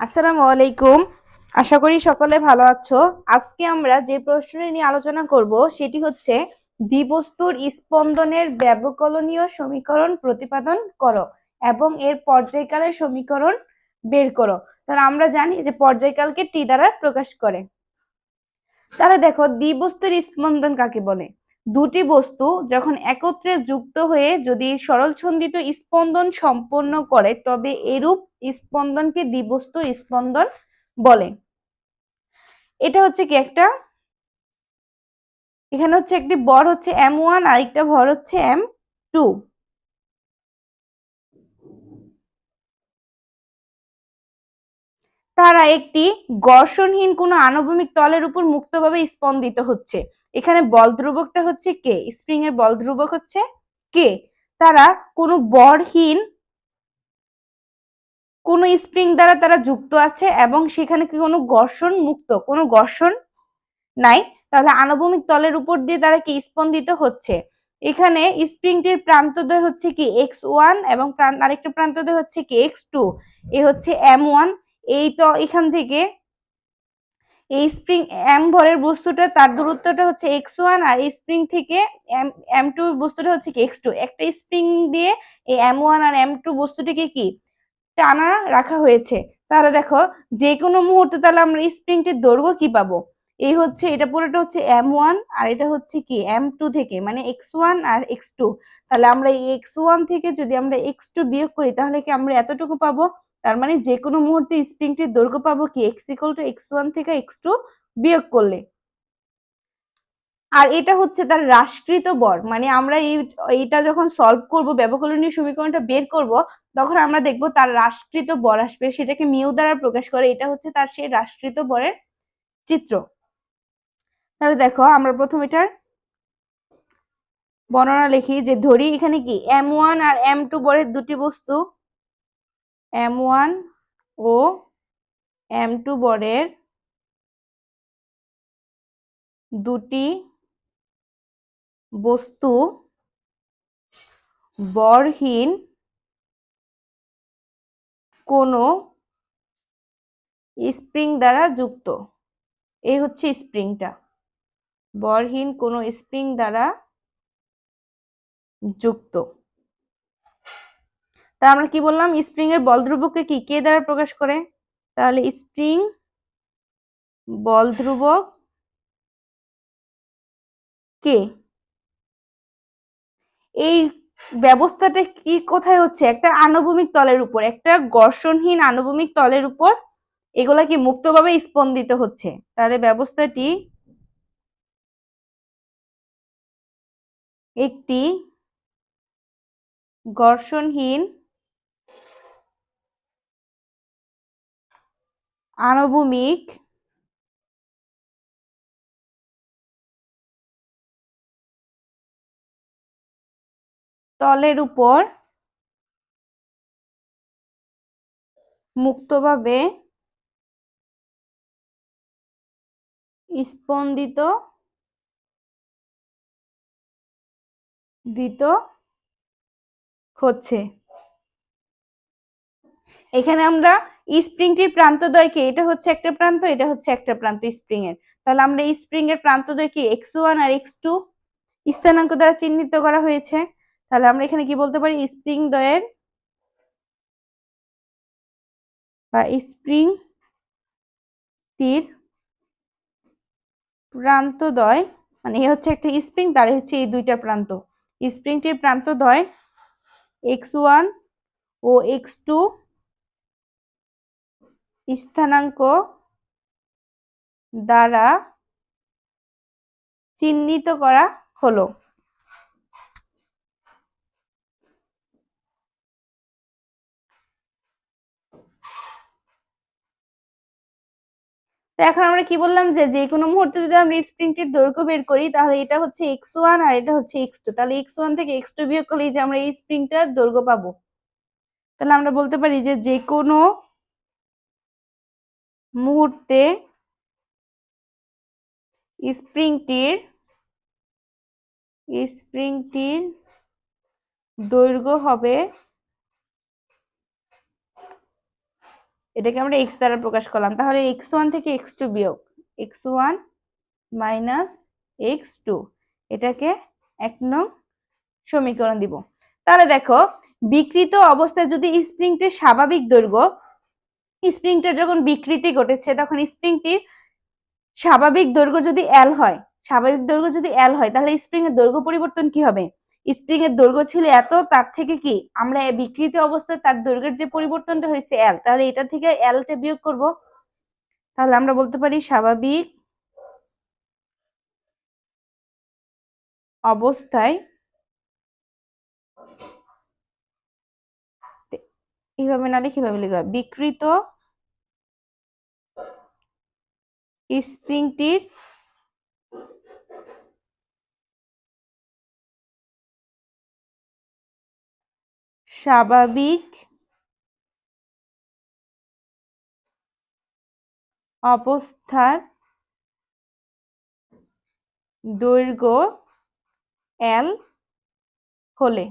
আসসালামু আলাইকুম। আশা করি সকলে ভালো আছো। আজকে আমরা যে প্রশ্নটি নিয়ে আলোচনা করব, সেটি হচ্ছে, দ্বিবস্তুর স্পন্দনের ব্যবকলনীয় সমীকরণ প্রতিপাদন করো এবং এর পর্যায়কালের সমীকরণ বের করো। তাহলে আমরা জানি যে পর্যায়কালকে টি দ্বারা প্রকাশ করে। তাহলে দেখো, দ্বিবস্তুর স্পন্দন কাকে বলে? দুটি বস্তু যখন একত্রে যুক্ত হয়ে যদি সরল ছন্দিত স্পন্দন সম্পন্ন করে, তবে এরূপ স্পন্দনকে দ্বিবস্তু স্পন্দন বলে। এটা হচ্ছে কি একটা? এখানে হচ্ছে একটি বর হচ্ছে এম ওয়ান আরেকটা ভর হচ্ছে এম টু তারা একটি ঘর্ষণহীন কোনো আনুভূমিক তলের উপর মুক্তভাবে স্পন্দিত হচ্ছে। এখানে বল ধ্রুবকটা হচ্ছে কে স্প্রিং এর বল ধ্রুবক হচ্ছে কে তারা কোনো বরহীন কোনো স্প্রিং দ্বারা তারা যুক্ত আছে এবং সেখানে কি কোনো ঘর্ষণ মুক্ত, কোনো ঘর্ষণ নাই। তাহলে আনুভূমিক তলের উপর দিয়ে তারা কি স্পন্দিত হচ্ছে? এখানে স্প্রিংটির প্রান্তদ্বয় হচ্ছে কি এক্স ওয়ান এবং আরেকটা প্রান্তদ্বয় হচ্ছে কি এক্স টু এ হচ্ছে এম ওয়ান এই তো এখান থেকে এই স্প্রিং এম ভরের বস্তুটা, তার দূরত্বটা হচ্ছে এক্স ওয়ান আর এই স্প্রিং থেকে এম এম টু বস্তুটা হচ্ছে কি এক্স টু একটা স্প্রিং দিয়ে এই এম ওয়ান আর এম টু বস্তুটিকে কি টানা রাখা হয়েছে। তাহলে দেখো যে কোনো মুহূর্তে তাহলে আমরা স্প্রিংটির দৈর্ঘ্য কি পাবো? এই হচ্ছে, এটা পুরোটা হচ্ছে এম ওয়ান আর এটা হচ্ছে কি এম টু থেকে মানে এক্স ওয়ান আর এক্স টু তাহলে আমরা এই এক্স ওয়ান থেকে যদি আমরা এক্স টু বিয়োগ করি, তাহলে কি আমরা এতটুকু পাবো? তার মানে যে কোনো মুহূর্তে স্প্রিংটির দৈর্ঘ্য পাবো কি? X equal to X one থেকে এক্স টু বিয়োগ করলে। আর এটা হচ্ছে তার হ্রাসকৃত বর মানে আমরা এই, এইটা যখন সলভ করব, ব্যবকলনীয় সমীকরণটা বের করব, তখন আমরা দেখব তার হ্রাসকৃত বর আসবে, সেটাকে মিউ দ্বারা প্রকাশ করে, এটা হচ্ছে তার সেই হ্রাসকৃত বরের চিত্র। তাহলে দেখো, আমরা প্রথম এটার বর্ণনা লিখি যে ধরি এখানে কি? এম ওয়ান আর এম টু বরের দুটি বস্তু এম ওয়ান ও এম টু বরের দুটি বস্তু বরহীন কোনো স্প্রিং দ্বারা যুক্ত। এই হচ্ছে স্প্রিংটা। বরহীন কোনো স্প্রিং দ্বারা যুক্ত। তা আমরা কি বললাম? স্প্রিং এর বল ধ্রুবককে কি কে দ্বারা প্রকাশ করে? তাহলে স্প্রিং বল ধ্রুবক কে? এই ব্যবস্থাটা কি কোথায় হচ্ছে? একটা আনুভূমিক তলের উপর, একটা ঘর্ষণহীন আনুভূমিক তলের উপর এগুলা কি মুক্তভাবে স্পন্দিত হচ্ছে। তাহলে ব্যবস্থাটি একটি ঘর্ষণহীন আনুভূমিক তলের উপর মুক্তভাবে স্পন্দিত দিত হচ্ছে। এখানে আমরা স্প্রিংটির প্রান্তদ্বয়কে এটা হচ্ছে একটা প্রান্ত, এটা হচ্ছে একটা প্রান্ত স্প্রিং এর তাহলে আমরা স্প্রিং এর প্রান্তদ্বয়কে এক্স ওয়ান আর এক্স টু স্থানাঙ্ক দ্বারা চিহ্নিত করা হয়েছে। তাহলে আমরা এখানে কি বলতে পারি? স্প্রিং দ্বয়ের বা স্প্রিং টির প্রান্তদ্বয় মানে এ হচ্ছে একটা স্প্রিং, তার হচ্ছে এই দুইটা প্রান্ত। স্প্রিংটির প্রান্তদ্বয় এক্স ওয়ান ও এক্স টু স্থানাঙ্ক দ্বারা চিহ্নিত করা হলো। তো এখন আমরা কি বললাম যে যে কোনো মুহূর্তে যদি আমরা স্প্রিংটির দৈর্ঘ্য বের করি, তাহলে এটা হচ্ছে এক্স ওয়ান আর এটা হচ্ছে এক্স টু। তাহলে এক্স ওয়ান থেকে এক্স টু বিয়োগ করলে যে আমরা এই স্প্রিংটার দৈর্ঘ্য পাবো। তাহলে আমরা বলতে পারি যে যে কোনো মুহূর্তে স্প্রিংটির স্প্রিংটির দৈর্ঘ্য হবে এটাকে আমরা এক্স দ্বারা প্রকাশ করলাম। তাহলে এক্স ওয়ান থেকে এক্স টু বিয়োগ। X one minus X two এটাকে এক নং সমীকরণ দিব। তাহলে দেখো, বিকৃত অবস্থায় যদি স্প্রিংটির স্বাভাবিক দৈর্ঘ্য স্প্রিংটার যখন বিকৃতি ঘটেছে, তখন স্প্রিংটির স্বাভাবিক দৈর্ঘ্য যদি এল হয়, স্বাভাবিক দৈর্ঘ্য যদি এল হয়, তাহলে স্প্রিং এর দৈর্ঘ্য পরিবর্তন কি হবে? স্প্রিং এর দৈর্ঘ্য ছিল এত, তার থেকে কি? আমরা বিকৃত অবস্থায় তার দৈর্ঘ্যের যে পরিবর্তনটা হয়েছে এল তাহলে এটা থেকে এলটা বিয়োগ করব। তাহলে আমরা বলতে পারি স্বাভাবিক অবস্থায় এইভাবে না কীভাবে লিখবা? বিকৃত স্প্রিংটির স্বাভাবিক অবস্থার দৈর্ঘ্য এল হলে।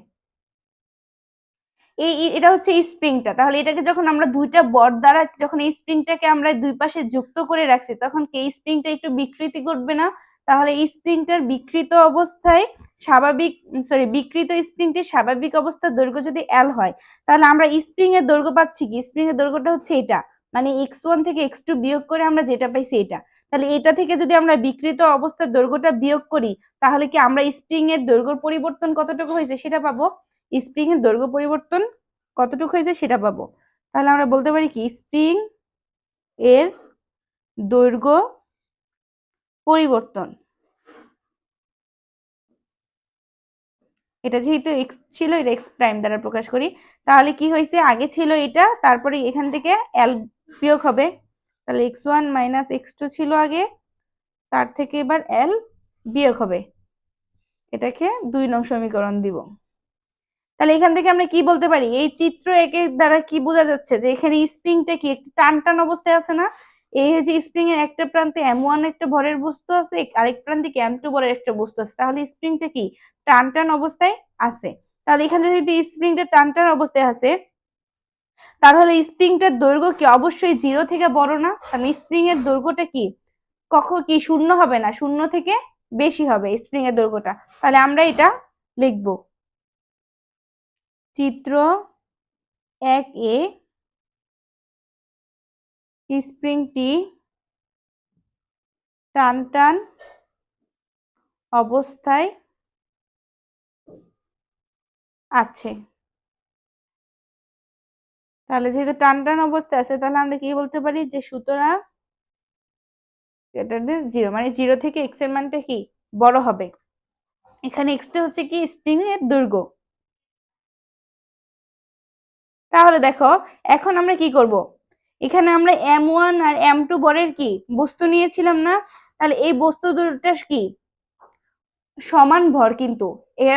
এই এটা হচ্ছে এই স্প্রিংটা তাহলে এটাকে যখন আমরা দুইটা বট দ্বারা যখন এই স্প্রিংটাকে আমরা দুই পাশে যুক্ত করে রাখছি, তখন কি এই স্প্রিংটা একটু বিকৃতি ঘটবে না? তাহলে এই স্প্রিংটার বিকৃত অবস্থায় স্বাভাবিক সরি বিকৃত স্প্রিংটির স্বাভাবিক অবস্থার দৈর্ঘ্য যদি এল হয়, তাহলে আমরা স্প্রিং এর দৈর্ঘ্য পাচ্ছি কি? স্প্রিং এর দৈর্ঘ্যটা হচ্ছে এটা। মানে এক্স ওয়ান থেকে এক্স টু বিয়োগ করে আমরা যেটা পাইছি এটা। তাহলে এটা থেকে যদি আমরা বিকৃত অবস্থার দৈর্ঘ্যটা বিয়োগ করি, তাহলে কি আমরা স্প্রিং এর দৈর্ঘ্য পরিবর্তন কতটুকু হয়েছে সেটা পাবো? স্প্রিং এর দৈর্ঘ্য পরিবর্তন কতটুকু হয়েছে সেটা পাবো। তাহলে আমরা বলতে পারি কি স্প্রিং এর দৈর্ঘ্য পরিবর্তন। এটা যেহেতু এক্স ছিল, এটা এক্স প্রাইম দ্বারা প্রকাশ করি, তাহলে কি হয়েছে? আগে ছিল এটা, তারপরে এখান থেকে এল বিয়োগ হবে। তাহলে X one minus X two ছিল আগে, তার থেকে এবার এল বিয়োগ হবে। এটাকে দুই নং সমীকরণ দিব। তাহলে এখান থেকে আমরা কি বলতে পারি? এই চিত্র একের দ্বারা কি বোঝা যাচ্ছে যে এখানে স্প্রিংটা কি? একটি টান টান অবস্থায় আছে না? এই যে স্প্রিং এর একটা প্রান্তে এম ওয়ান একটা ভরের বস্তু আছে, আরেক প্রান্তে এম টু ভরের একটা বস্তু আছে। তাহলে স্প্রিংটা কি? টান টান অবস্থায় আছে। তাহলে এখানে যদি স্প্রিংটা টান টান অবস্থায় আছে, তাহলে স্প্রিংটার দৈর্ঘ্য কি অবশ্যই জিরো থেকে বড় না? কারণ স্প্রিং এর দৈর্ঘ্যটা কি? কখন কি শূন্য হবে না? শূন্য থেকে বেশি হবে স্প্রিং এর দৈর্ঘ্যটা। তাহলে আমরা এটা লিখব। চিত্র এক এ স্প্রিংটি টান টান অবস্থায় আছে। তাহলে যেহেতু টান টান অবস্থায় আছে, তাহলে আমরা কি বলতে পারি যে সুতরাং জিরো মানে জিরো থেকে এক্সের মানটা কি? বড় হবে। এখানে এক্সটা হচ্ছে কি? স্প্রিং এর দৈর্ঘ্য। তাহলে দেখো, এখন আমরা কি করব? এখানে আমরা এম ওয়ান আর এম টু বরের কি? বস্তু নিয়েছিলাম না? তাহলে এই বস্তু দুটা কি? সমান ভর কিন্তু।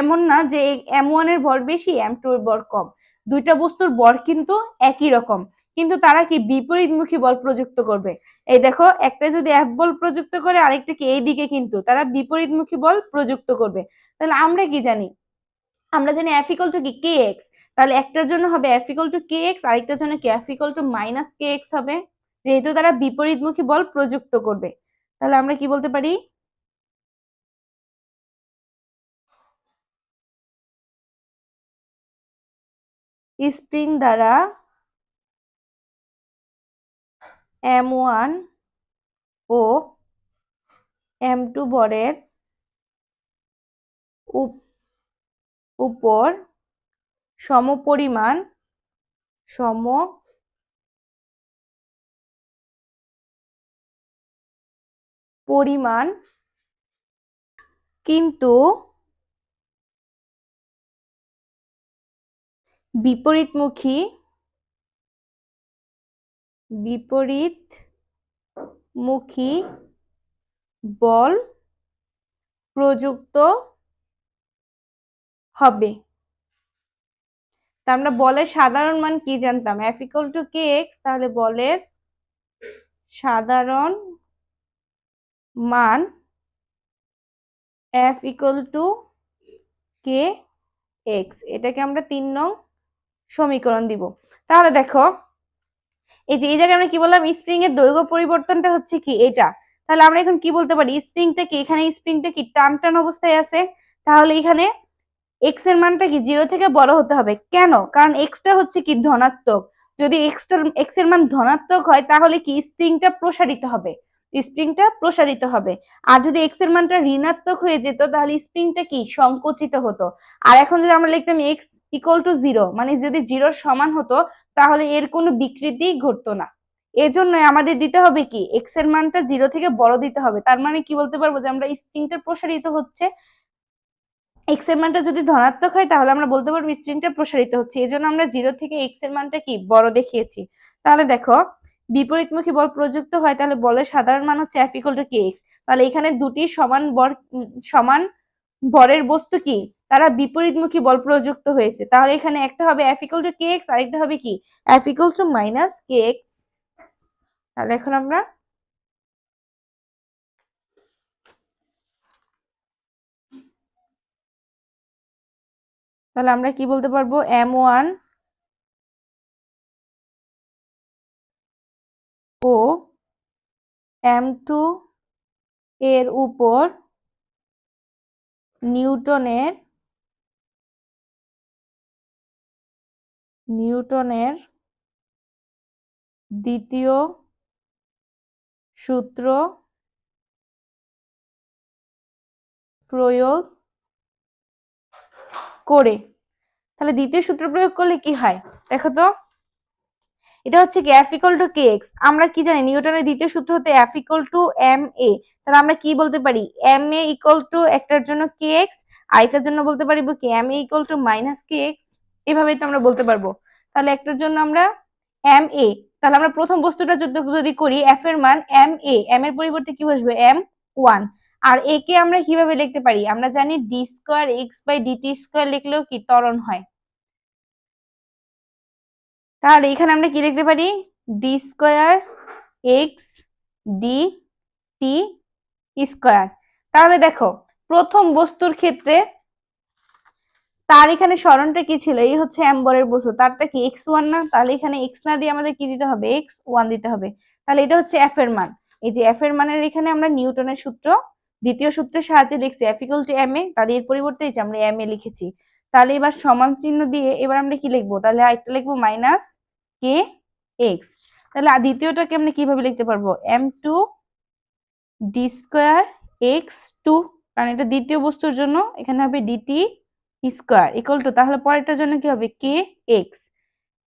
এমন না যে এম ওয়ানের ভর বেশি এম টু এর ভর কম। দুইটা বস্তুর ভর কিন্তু একই রকম। কিন্তু তারা কি বিপরীতমুখী বল প্রযুক্ত করবে? এই দেখো, একটা যদি এফ বল প্রযুক্ত করে, আরেকটা কি এই দিকে কিন্তু। তারা বিপরীতমুখী বল প্রযুক্ত করবে। তাহলে আমরা কি জানি? আমরা জানি ইকল টু কি? কে এক্স তাহলে একটার জন্য হবে F equal to K X আরেকটার জন্য কি? F equal to minus K X হবে। যেহেতু তারা বিপরীতমুখী বল প্রযুক্ত করবে। তাহলে আমরা কি বলতে পারি? স্প্রিং দ্বারা এম ওয়ান ও এম টু বরের উপর সমপরিমাণ সম পরিমাণ কিন্তু বিপরীতমুখী বিপরীতমুখী বল প্রযুক্ত হবে। তা আমরা বলের সাধারণ মান কি জানতাম? ইকুয়াল টু কে এক্স তাহলে বলের সাধারণ মান F equal to K X এটাকে আমরা তিন নং সমীকরণ দিব। তাহলে দেখো, এই যে, এই জায়গায় আমরা কি বললাম? স্প্রিং এর দৈর্ঘ্য পরিবর্তনটা হচ্ছে কি? এটা। তাহলে আমরা এখন কি বলতে পারি? স্প্রিংটা কি? এখানে স্প্রিংটা কি? টান টান অবস্থায় আছে। তাহলে এখানে এক্সের মানটা কি জিরো থেকে বড় হতে হবে? কেন? কারণ এক্সটা হচ্ছে কি ধনাত্মক। যদি এক্সটা এক্সের মান ধনাত্মক হয়, তাহলে কি স্প্রিংটা প্রসারিত হবে? স্প্রিংটা প্রসারিত হবে। আর যদি এক্সের মানটা ঋণাত্মক হয়ে যেত, তাহলে স্প্রিংটা কি? সংকুচিত হতো। আর এখন যদি আমরা লিখতাম এক্স ইকুয়াল টু জিরো মানে যদি জিরোর সমান হতো, তাহলে এর কোনো বিকৃতি ঘটতো না। এজন্য আমাদের দিতে হবে কি? এক্সের মানটা জিরো থেকে বড় দিতে হবে। তার মানে কি বলতে পারব? যে আমরা স্প্রিংটা প্রসারিত হচ্ছে এক্সের মানটা যদি ধনাত্মক হয়, তাহলে আমরা বলতে পারব স্প্রিংটা প্রসারিত হচ্ছে। এই জন্য আমরা জিরো থেকে এক্সের মানটা কি? বড় দেখিয়েছি। তাহলে দেখো, বিপরীতমুখী বল প্রযুক্ত হয়, তাহলে বলের সাধারণ মান হচ্ছে F equal to K X তাহলে এখানে দুটি সমান বর সমান বরের বস্তু কি? তারা বিপরীতমুখী বল প্রযুক্ত হয়েছে। তাহলে এখানে একটা হবে F equal to K X আরেকটা হবে কি? F equal to minus K X তাহলে এখন আমরা তাহলে আমরা কি বলতে পারব? এম ওয়ান ও এম টু এর উপর নিউটনের নিউটনের দ্বিতীয় সূত্র প্রয়োগ করে। তাহলে দ্বিতীয় সূত্র প্রয়োগ করলে কি হয়? দেখো তো। এটা হচ্ছে কি F equal to K X আমরা কি জানি, নিউটনের দ্বিতীয় সূত্র হতে ইকুয়াল টু এম এ তাহলে আমরা কি বলতে পারি? এম এ ইকুয়াল টু একটার জন্য কে এক্স আরেকটার জন্য বলতে পারি কি? M A equal to minus K X এভাবেই তো আমরা বলতে পারব। তাহলে একটার জন্য আমরা এম এ তাহলে আমরা প্রথম বস্তুটা যদি করি এফ এর মান এম এ এম এর পরিবর্তে কি বসবে? এম ওয়ান আর একে আমরা কীভাবে লিখতে পারি? আমরা জানি D square X by DT square লিখলেও কি ত্বরণ হয়। তাহলে এখানে আমরা কি লিখতে পারি? D square X D T square তাহলে দেখো, প্রথম বস্তুর ক্ষেত্রে তার এখানে স্মরণটা কি ছিল? এই হচ্ছে অ্যাম্বরের বস্তু। তারটা কি এক্স ওয়ান না? তাহলে এখানে এক্স না দিয়ে আমাদের কি দিতে হবে? এক্স ওয়ান দিতে হবে। তাহলে এটা হচ্ছে এফ এর মান। এই যে এফ এর মানের এখানে আমরা নিউটনের সূত্র দ্বিতীয় সূত্রের সাহায্যে লিখছি F equal to M A, তাহলে এর পরিবর্তে এই যে আমরা এম এ লিখেছি। তাহলে এবার সমান চিহ্ন দিয়ে এবার আমরা কি লিখব? তাহলে আরেকটা লিখব মাইনাস কে এক্স তাহলে দ্বিতীয়টাকে আমরা কীভাবে লিখতে পারব? M two D square X two কারণ এটা দ্বিতীয় বস্তুর জন্য এখানে হবে ডিটি স্কোয়ার ইকুয়াল টু তাহলে পরেরটার জন্য কি হবে? কে এক্স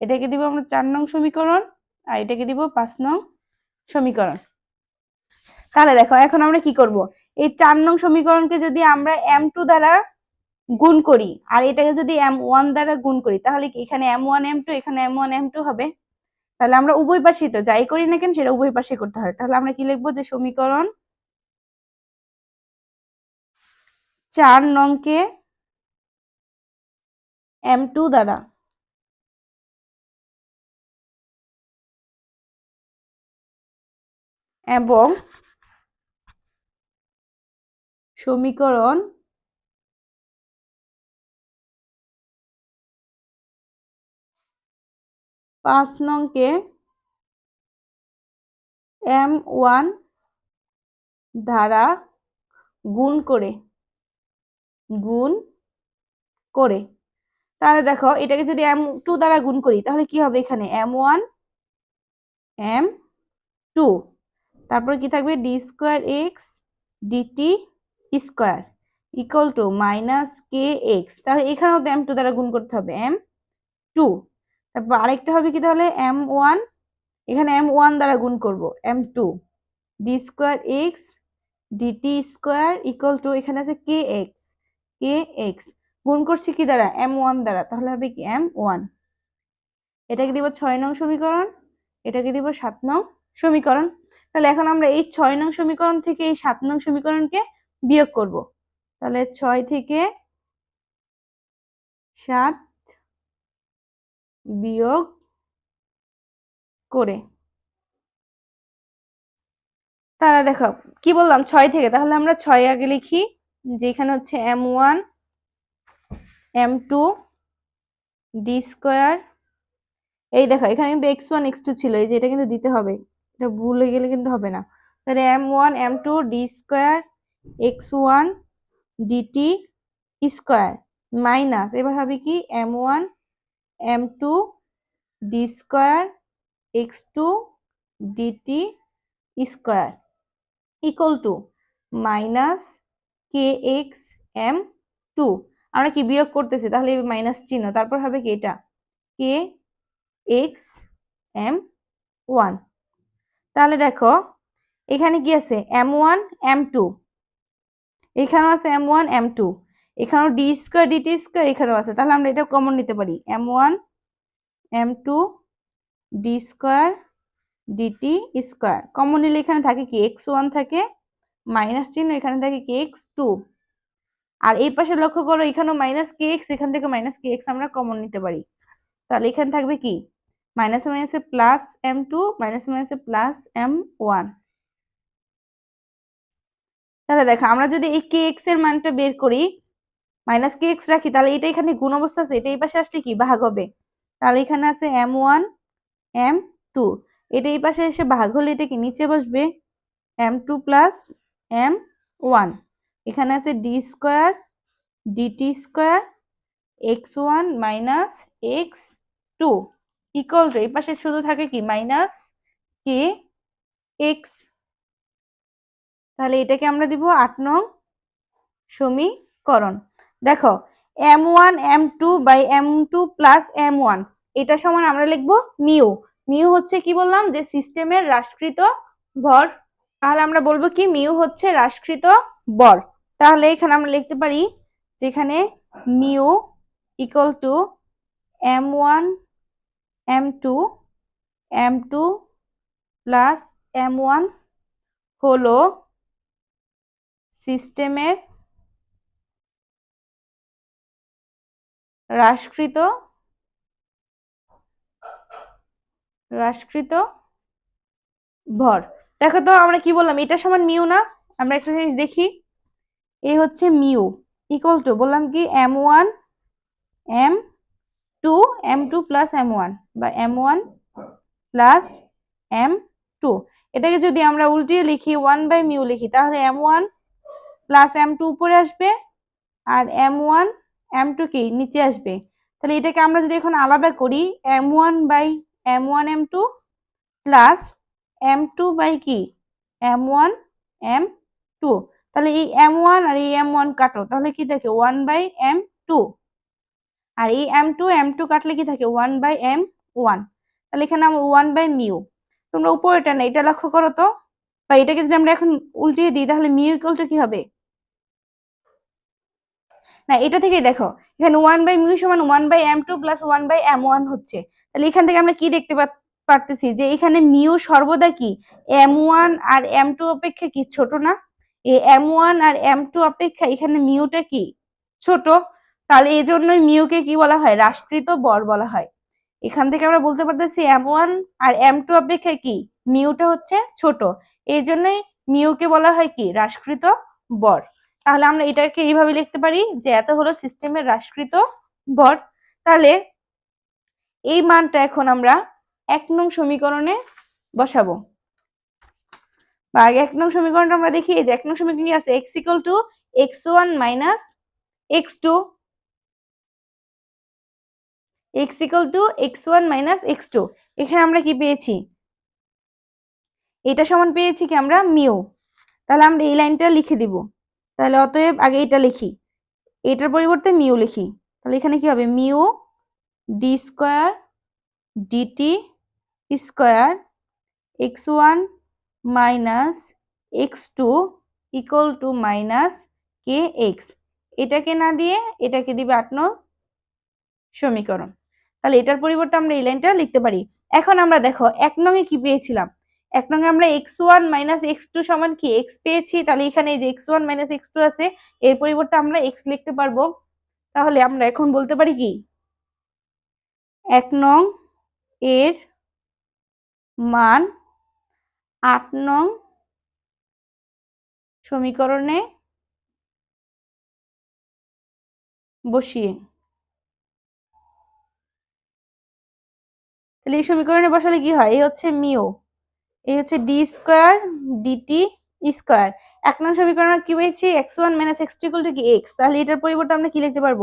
এটাকে দিব আমরা চার নং সমীকরণ আর এটাকে দিব পাঁচ নং সমীকরণ। তাহলে দেখো, এখন আমরা কি করব? এই চার নং সমীকরণকে যদি আমরা এম টু দ্বারা গুণ করি, আর এটাকে যদি এম ওয়ান দ্বারা গুণ করি, তাহলে কি এখানে এম ওয়ান এম টু এখানে এম ওয়ান এম টু হবে? তাহলে আমরা উভয় পাশেই তো যাই করি না কেন, সেটা উভয় পাশে করতে হয়। তাহলে আমরা কি লিখব যে সমীকরণ চার নংকে এম টু দ্বারা এবং সমীকরণ পাঁচ নংকে এম ওয়ান দ্বারা গুণ করে গুণ করে। তাহলে দেখো, এটাকে যদি এম টু দ্বারা গুণ করি, তাহলে কি হবে এখানে? M one, M two. তারপরে কি থাকবে? D square X DT square equal to minus K X. তাহলে এখানেও তো এম টু দ্বারা গুণ করতে হবে এম টু তারপর আরেকটা হবে কি তাহলে? এম ওয়ান এখানে এম ওয়ান দ্বারা গুণ করব M two D square X DT square equal to এখানে আছে কে এক্স কে এক্স। গুণ করছি কি দ্বারা? এম ওয়ান দ্বারা। তাহলে হবে কি? এম ওয়ান এটাকে দিব ছয় নং সমীকরণ, এটাকে দিব সাত নং সমীকরণ। তাহলে এখন আমরা এই ছয় নং সমীকরণ থেকে এই সাত নং সমীকরণকে বিয়োগ করব। তাহলে ছয় থেকে সাত বিয়োগ করে। তাহলে দেখো, কি বললাম? ছয় থেকে, তাহলে আমরা ছয় আগে লিখি, যেখানে হচ্ছে M one, M two, D square. এই দেখো, এখানে কিন্তু এক্স ওয়ান, এক্স টু ছিল, এই যে এটা কিন্তু দিতে হবে। এটা ভুল হয়ে গেলে কিন্তু হবে না। তাহলে M one, M two, D square X one DT square minus, এবার হবে কি M one, M two D square, X two DT square equal to minus K X M two. আমরা কি বিয়োগ করতেছি? তাহলে মাইনাস চিহ্ন, তারপর হবে কি এটা? K X M one. তাহলে দেখো, এখানে কি আছে? M one, M two. এখানেও আছে এম ওয়ান এম টু এখানেও ডি স্কোয়ার ডিটি স্কোয়ার এখানেও আছে। তাহলে আমরা এটা কমন নিতে পারি। M one M two D square DT square common নিলে এখানে থাকে কি? এক্স ওয়ান থাকে মাইনাস চিহ্ন এখানে থাকে কি? এক্স টু আর এই পাশে লক্ষ্য করো, এখানেও মাইনাস কে এক্স এখান থেকে মাইনাস কে এক্স আমরা কমন নিতে পারি। তাহলে এখানে থাকবে কি? মাইনাসে মাইনাসে প্লাস এম টু মাইনাসে মাইনাসে প্লাস এম ওয়ান তাহলে দেখো, আমরা যদি এই কে এক্সের মানটা বের করি মাইনাস কে এক্স রাখি, তাহলে এটা এখানে গুণ অবস্থা আছে, এটা এই পাশে আসলে কি? ভাগ হবে। তাহলে এখানে আছে এম ওয়ান এম টু এটা এই পাশে এসে ভাগ হলে এটা কি? নিচে বসবে M two plus M one এখানে আছে D square DT square X one minus X two equal to এই পাশে শুধু থাকে কি? মাইনাস কে এক্স তাহলে এটাকে আমরা দিব আট নং সমীকরণ। দেখো, M one, M two by M two plus M one, এটা সমান আমরা লিখব মিউ। মিউ হচ্ছে কি বললাম? যে সিস্টেমের হ্রাসকৃত ভর। তাহলে আমরা বলব কি? মিউ হচ্ছে হ্রাসকৃত বর। তাহলে এখানে আমরা লিখতে পারি যেখানে mu equal to M one, M two M two plus M one হলো সিস্টেমের হ্রাসকৃত হ্রাসকৃত ভর। দেখো তো আমরা কি বললাম? এটা সমান মিউ না? আমরা একটা জিনিস দেখি। এ হচ্ছে মিউ। ইকুয়াল টু বললাম কি? M one M two M two plus M one বা M one plus M two এটাকে যদি আমরা উল্টিয়ে লিখি ওয়ান বাই মিউ লিখি, তাহলে M one plus M two উপরে আসবে আর এম ওয়ান এম টু কি? নিচে আসবে। তাহলে এটাকে আমরা যদি এখন আলাদা করি M one by M one M two plus M two by কি? এম ওয়ান এম টু তাহলে এই এম ওয়ান আর এই এম ওয়ান কাটো। তাহলে কি থাকে? ওয়ান বাই এম টু আর এই এম টু এম টু কাটলে কি থাকে? ওয়ান বাই এম ওয়ান তাহলে এখানে আমার ওয়ান বাই মিউ তোমরা উপরেটা না এটা লক্ষ্য করো তো। বা এটাকে যদি আমরা এখন উল্টিয়ে দিই, তাহলে মিউ ইকুয়াল টু কি হবে? না, এটা থেকেই দেখো, এখানে ওয়ান বাই মিউ সমান one by M two plus one by M one হচ্ছে। তাহলে এখান থেকে আমরা কি দেখতে পারতেছি? যে এখানে মিউ সর্বদা কি? এম ওয়ান আর এম টু অপেক্ষা কি? ছোট না? এই এম ওয়ান আর এম টু অপেক্ষা এখানে মিউটা কি? ছোট। তাহলে এই জন্যই মিউকে কি বলা হয়? হ্রাসকৃত বর বলা হয়। এখান থেকে আমরা বলতে পারতেছি এম ওয়ান আর এম টু অপেক্ষা কি? মিউটা হচ্ছে ছোট। এই জন্যই মিউকে বলা হয় কি? হ্রাসকৃত বর। তাহলে আমরা এটাকে এইভাবে লিখতে পারি যে এত হলো সিস্টেমের হ্রাসকৃত ভর। তাহলে এই মানটা এখন আমরা এক নং সমীকরণে বসাবো। বা এক নং সমীকরণটা আমরা দেখি যে এক নং সমীকরণ আছে X equal to X one minus X two X equal to X one minus X two এখানে আমরা কি পেয়েছি? এটা সমান পেয়েছি কি আমরা? মিউ তাহলে আমরা এই লাইনটা লিখে দিব। তাহলে অতএব আগে এটা লিখি। এটার পরিবর্তে মিউ লিখি। তাহলে এখানে কি হবে? Mu D square DT square X one minus X two equal to minus K X এটাকে না দিয়ে এটাকে দিবে আট নং সমীকরণ। তাহলে এটার পরিবর্তে আমরা এই লাইনটা লিখতে পারি। এখন আমরা দেখো, এক নঙে কি পেয়েছিলাম? এক নঙে আমরা X one minus X two সমান কি? এক্স পেয়েছি, তাহলে এখানে যে X one minus X two আছে, এর পরিবর্তে আমরা এক্স লিখতে পারব। তাহলে আমরা এখন বলতে পারি কি? এক নং এর মান আট নং সমীকরণে বসিয়ে। তাহলে এই সমীকরণে বসালে কি হয়? এই হচ্ছে মিও এই হচ্ছে ডি স্কোয়ার ডিটি স্কোয়ার এক নং সমীকরণ কি পেয়েছি? X one minus X two কি? এক্স তাহলে এটার পরিবর্তে আমরা কি লিখতে পারব?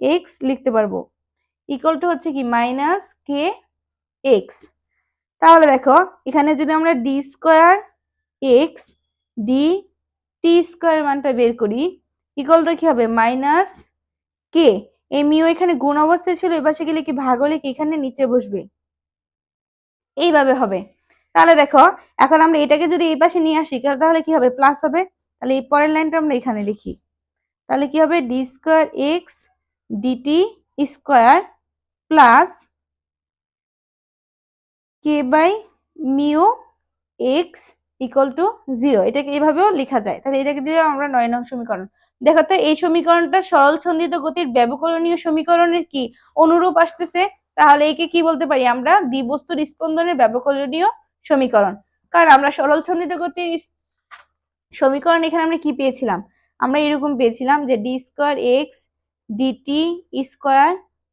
এক্স লিখতে পারব। ইকুয়াল টু হচ্ছে কি? মাইনাস কে এক্স তাহলে দেখো, এখানে যদি আমরা D square X D T square মানটা বের করি ইকুয়াল টু কি হবে? মাইনাস কে এই মিও এখানে গুণ অবস্থায় ছিল এ পাশে গেলে কি? ভাগ হলে কি? এখানে নিচে বসবে। এইভাবে হবে। তাহলে দেখো, এখন আমরা এটাকে যদি এই পাশে নিয়ে আসি তাহলে কি হবে? প্লাস হবে। তাহলে এই পরের লাইনটা আমরা এখানে লিখি। তাহলে কি হবে? D square X DT square plus K by mu X equal to zero এটাকে এইভাবেও লেখা যায়। তাহলে এটাকে দিয়ে আমরা নয় নং সমীকরণ। দেখো তো, এই সমীকরণটা সরল ছন্দিত গতির ব্যবকলনীয় সমীকরণের কি অনুরূপ আসতেছে? তাহলে একে কি বলতে পারি আমরা? দ্বিবস্তুর স্পন্দনের ব্যবকলনীয় সমীকরণ। কারণ আমরা সরল ছন্দিত গতির সমীকরণ এখানে আমরা কি পেয়েছিলাম? আমরা এরকম পেয়েছিলাম যে D square X DT square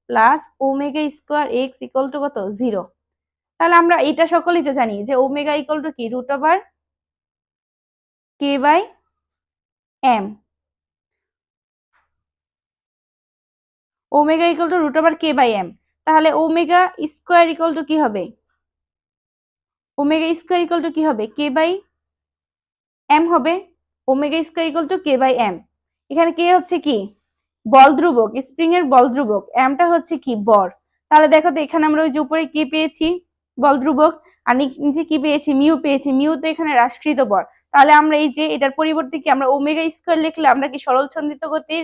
plus omega square X equal to কত? জিরো তাহলে আমরা এটা সকলেই তো জানি যে ওমেগা ইকুয়াল টু কি? Root over K by M omega equal to root over K by M তাহলে ওমেগা স্কোয়ার ইকুয়াল টু কি হবে? ওমেগা স্কোয়ার ইকুয়াল টু কি হবে? কে বাই এম হবে। Omega square equal to K by M এখানে K হচ্ছে কি? বল ধ্রুবক, স্প্রিং এর বল ধ্রুবক। এমটা হচ্ছে কি? বর। তাহলে দেখো তো, এখানে আমরা ওই যে উপরে কে পেয়েছি, বল ধ্রুবক, আর নিচে কি পেয়েছি? মিউ পেয়েছি। মিউ তো এখানে হ্রাসকৃত বর। তাহলে আমরা এই যে, এটার পরিবর্তে কি আমরা ওমেগা স্কোয়ার লিখলে আমরা কি সরল ছন্দিত গতির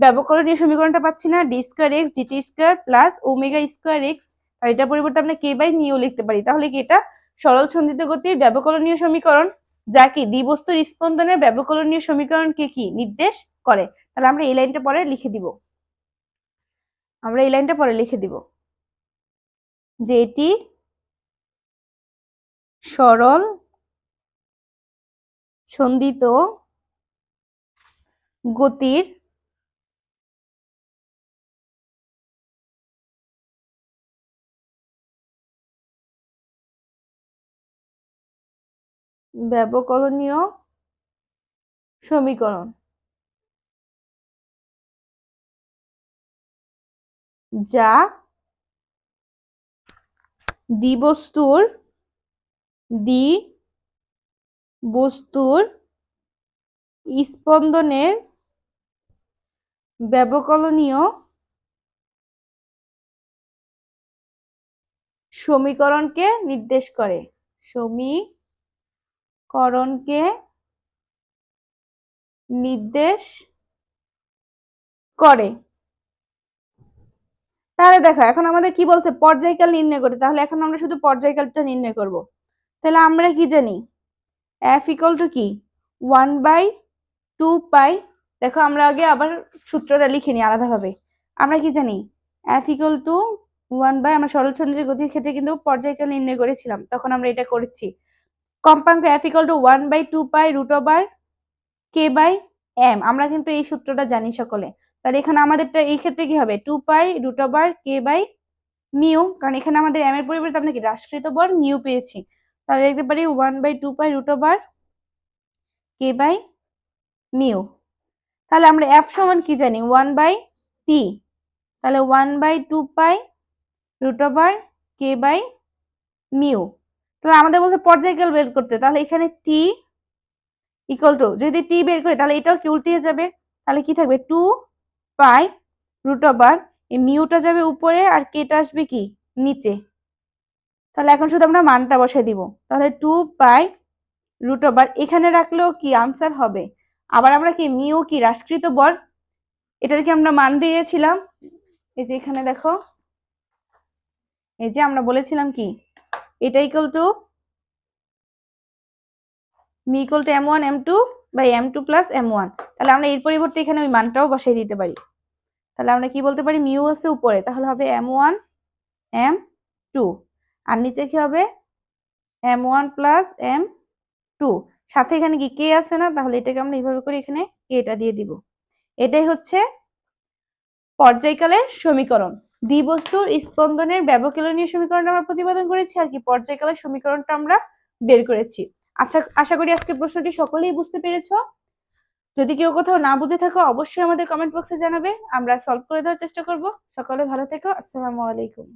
ব্যবকরণীয় সমীকরণটা পাচ্ছি না? D square X DT square plus omega square X আর এটার পরিবর্তে আমরা কে বাই মিউ লিখতে পারি। তাহলে কি এটা সরল ছন্দিত গতির ব্যবকলনীয় সমীকরণ, যা কি দ্বিবস্তুর স্পন্দনের ব্যবকলনীয় সমীকরণকে কি নির্দেশ করে? তাহলে আমরা এই লাইনটা পরে লিখে দিব। আমরা এই লাইনটা পরে লিখে দিব। যে এটি সরল সন্দিত গতির ব্যবকলনীয় সমীকরণ। যা দ্বিবস্তুর দ্বি বস্তুর স্পন্দনের ব্যবকলনীয় সমীকরণকে নির্দেশ করে। সমীকরণকে নির্দেশ করে। তাহলে দেখো, এখন আমাদের কি বলছে? পর্যায়কাল নির্ণয় করতে তাহলে এখন আমরা শুধু পর্যায়কালটা নির্ণয় করব। তাহলে আমরা কি জানি? এফ ইকুয়াল টু কি? ওয়ান বাই টু পাই দেখো, আমরা আগে আবার সূত্রটা লিখে নিই আলাদাভাবে। আমরা কি জানি? F equal to one by আমরা সরল গতির ক্ষেত্রে কিন্তু পর্যায়কাল নির্ণয় করেছিলাম। তখন আমরা এটা করেছি। কম্পাঙ্ক F equal to one by two pi root over K by M আমরা কিন্তু এই সূত্রটা জানি সকলে। তাহলে এখানে আমাদেরটা এই ক্ষেত্রে কি হবে? Two pi root over K by mu কারণ এখানে আমাদের এম এর পরিবর্তে আমরা কি হ্রাসকৃত বর মিউ পেয়েছি। তাহলে লিখতে পারি one by two pi root over K by mu তাহলে আমরা এফ সমান কি জানি? ওয়ান বাই টি তাহলে one by two pi root over K by mu তাহলে আমাদের বলছে পর্যায়কাল বের করতে। তাহলে এখানে টি ইকুয়াল টু যদি টি বের করি, তাহলে এটাও কি উল্টিয়ে যাবে? তাহলে কি থাকবে? টু পাই রুট ওভার এই মিউটা যাবে উপরে আর কেটা আসবে কি? নিচে। তাহলে এখন শুধু আমরা মানটা বসাই দিব। তাহলে টু পাই রুট ওভার এখানে রাখলেও কি আনসার হবে? আবার আমরা কি মিউ কি হ্রাসকৃত বর? এটার কি আমরা মান দিয়েছিলাম? এই যে এখানে দেখো। এই যে আমরা বলেছিলাম কি? এটা equal to mu equal to M one M two by M two plus M one তাহলে আমরা এর পরিবর্তে এখানে ওই মানটাও বসাই দিতে পারি। তাহলে আমরা কি বলতে পারি? মিউ আছে উপরে। তাহলে হবে এম ওয়ান এম টু আর নিচে কি হবে? M one plus M two সাথে এখানে কি কে আছে না? তাহলে এটাকে আমরা এইভাবে করে এখানে কেটা দিয়ে দিব। এটাই হচ্ছে পর্যায়কালের সমীকরণ। দ্বিবস্তুর স্পন্দনের ব্যবকলনীয় সমীকরণ আমরা প্রতিপাদন করেছি আর কি, পর্যায়কালের সমীকরণটা আমরা বের করেছি। আচ্ছা আশা করি আজকে প্রশ্নটি সকলেই বুঝতে পেরেছ। যদি কেউ কোথাও না বুঝে থাকো, অবশ্যই আমাদের কমেন্ট বক্সে জানাবে। আমরা সলভ করে দেওয়ার চেষ্টা করব। সকলে ভালো থেকো। আসসালামু আলাইকুম।